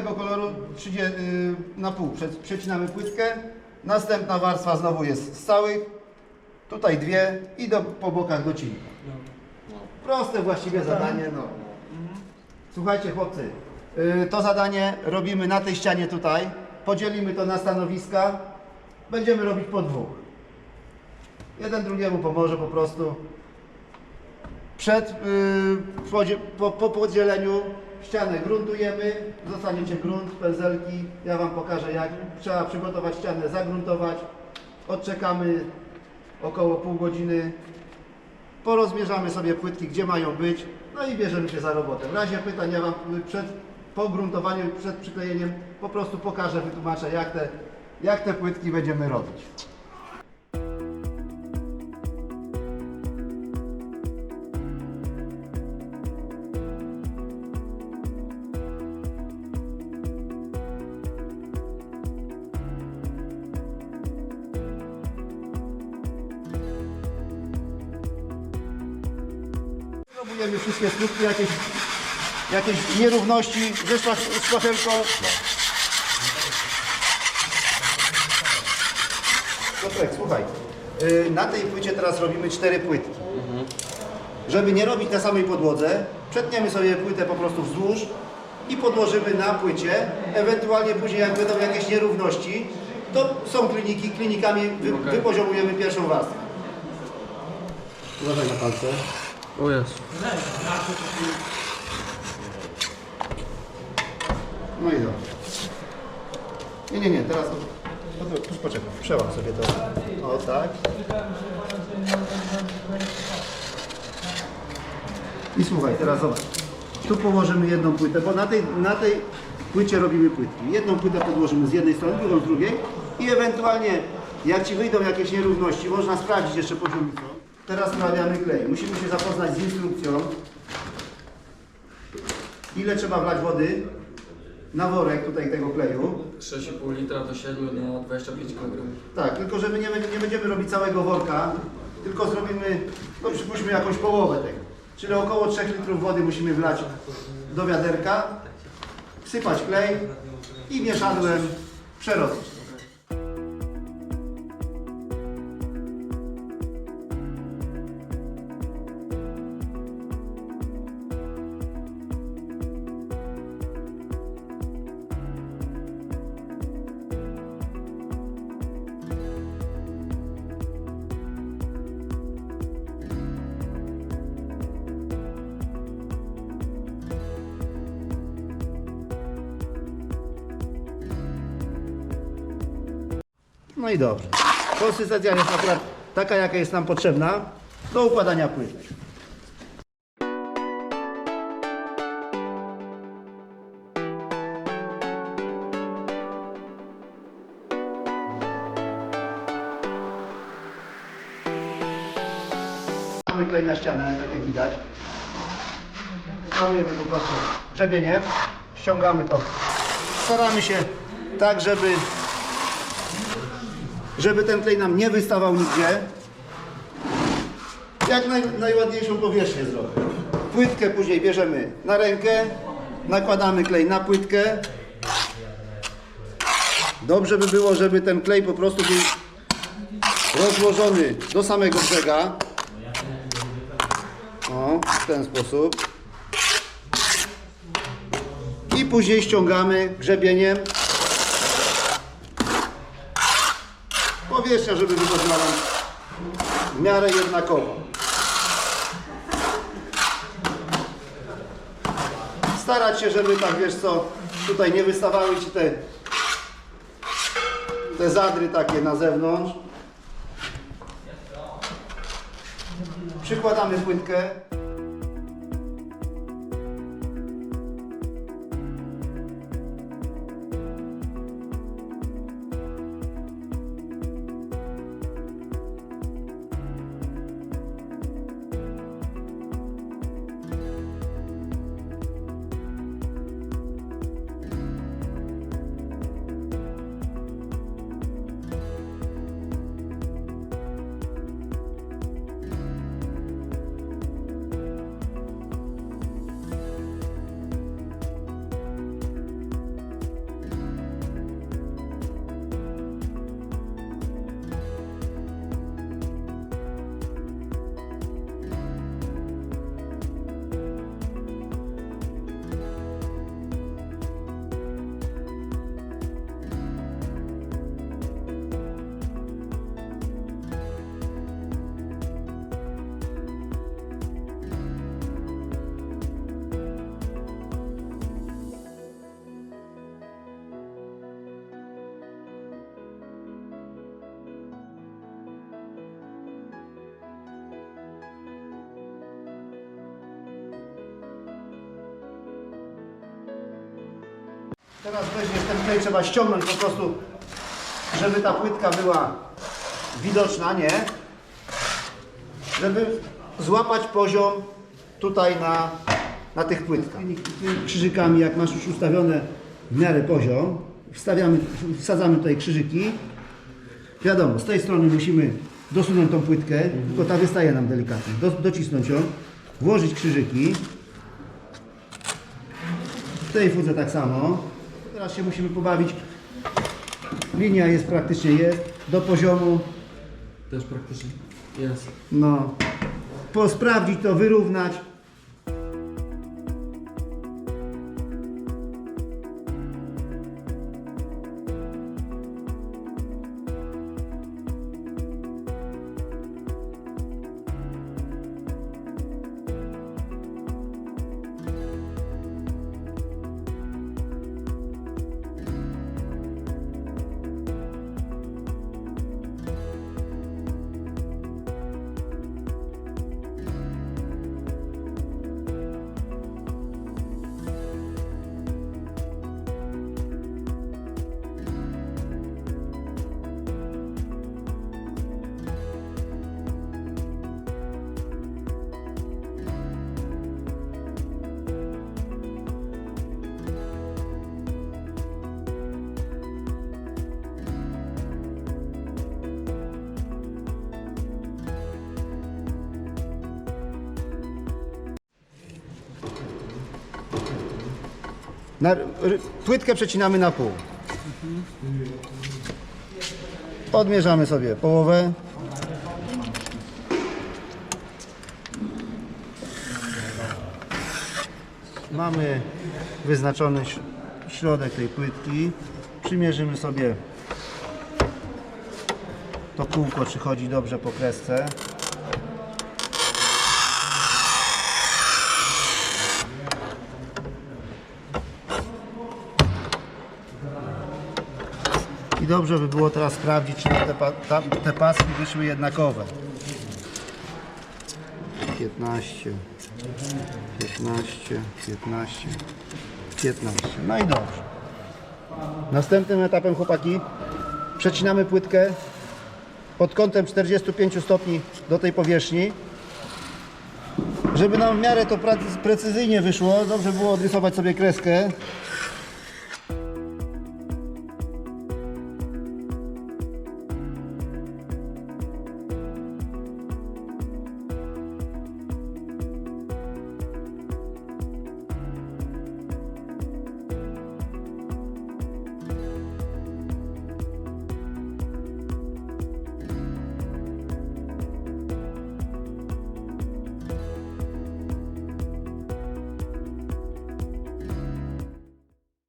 innego koloru 30, y, na pół. Prze- Przecinamy płytkę. Następna warstwa znowu jest z całych. Tutaj dwie i do, po bokach docinka. Proste właściwie zadanie. No. Słuchajcie chłopcy, y, to zadanie robimy na tej ścianie tutaj. Podzielimy to na stanowiska. Będziemy robić po dwóch. Jeden drugiemu pomoże po prostu. Przed, y, podzie- po, po podzieleniu ścianę gruntujemy, zostaniecie grunt, pędzelki, ja Wam pokażę jak trzeba przygotować ścianę, zagruntować, odczekamy około pół godziny, porozmierzamy sobie płytki, gdzie mają być, no i bierzemy się za robotę. W razie pytań ja Wam przed pogruntowaniu, przed przyklejeniem po prostu pokażę, wytłumaczę jak te, jak te płytki będziemy robić. Wszystkie skutki, jakieś, jakieś nierówności ze szpach- szpachelką. Piotrek, słuchaj, y, na tej płycie teraz robimy cztery płytki. Żeby nie robić na samej podłodze, przetniemy sobie płytę po prostu wzdłuż i podłożymy na płycie. Ewentualnie później jak będą jakieś nierówności, to są kliniki, klinikami wy, wypoziomujemy pierwszą warstwę. Uważaj na palce. O jest. No i dobrze. Nie, nie, nie, teraz to, już poczekaj, przełam sobie to. O tak. I słuchaj, teraz zobacz. Tu położymy jedną płytę, bo na tej, na tej płycie robimy płytki. Jedną płytę podłożymy z jednej strony, drugą z drugiej i ewentualnie jak Ci wyjdą jakieś nierówności, można sprawdzić jeszcze poziomicą. Teraz sprawiamy klej. Musimy się zapoznać z instrukcją. Ile trzeba wlać wody na worek tutaj tego kleju. 6,5 litra do 7 na 25 kg. Tak, tylko że my nie, nie będziemy robić całego worka, tylko zrobimy, no przypuśćmy jakąś połowę tego. Czyli około 3 litrów wody musimy wlać do wiaderka, wsypać klej i mieszadłem przerobić. No i dobrze. Konsystencja jest akurat taka, jaka jest nam potrzebna do układania płytek. Mamy klej na ścianę, tak jak widać. Malujemy po prostu grzebienie, ściągamy to. Staramy się tak, żeby żeby ten klej nam nie wystawał nigdzie. Jak naj, najładniejszą powierzchnię zrobić. Płytkę później bierzemy na rękę, nakładamy klej na płytkę. Dobrze by było, żeby ten klej po prostu był rozłożony do samego brzega. O, w ten sposób. I później ściągamy grzebieniem powierzchnia, żeby wychodziła nam w miarę jednakowo. Starać się, żeby tak wiesz co, tutaj nie wystawały ci te, te zadry takie na zewnątrz. Przykładamy płytkę. Teraz weźmiesz ten klej, trzeba ściągnąć po prostu, żeby ta płytka była widoczna, nie? Żeby złapać poziom tutaj na, na tych płytkach. Krzyżykami, jak masz już ustawione w miarę poziom, wstawiamy, wsadzamy tutaj krzyżyki. Wiadomo, z tej strony musimy dosunąć tą płytkę, tylko ta wystaje nam delikatnie. Do, docisnąć ją, włożyć krzyżyki. W tej furze tak samo. Teraz się musimy pobawić. Linia jest praktycznie jest do poziomu. Też praktycznie. Jest. No, po, sprawdzić to, wyrównać. Na, płytkę przecinamy na pół. Odmierzamy sobie połowę. Mamy wyznaczony środek tej płytki. Przymierzymy sobie to kółko, czy chodzi dobrze po kresce. Dobrze by było teraz sprawdzić, czy te, pa- te paski wyszły jednakowe. 15, 15, 15, 15. No i dobrze. Następnym etapem, chłopaki, przecinamy płytkę pod kątem 45 stopni do tej powierzchni. Żeby nam w miarę to precyzyjnie wyszło, dobrze było odrysować sobie kreskę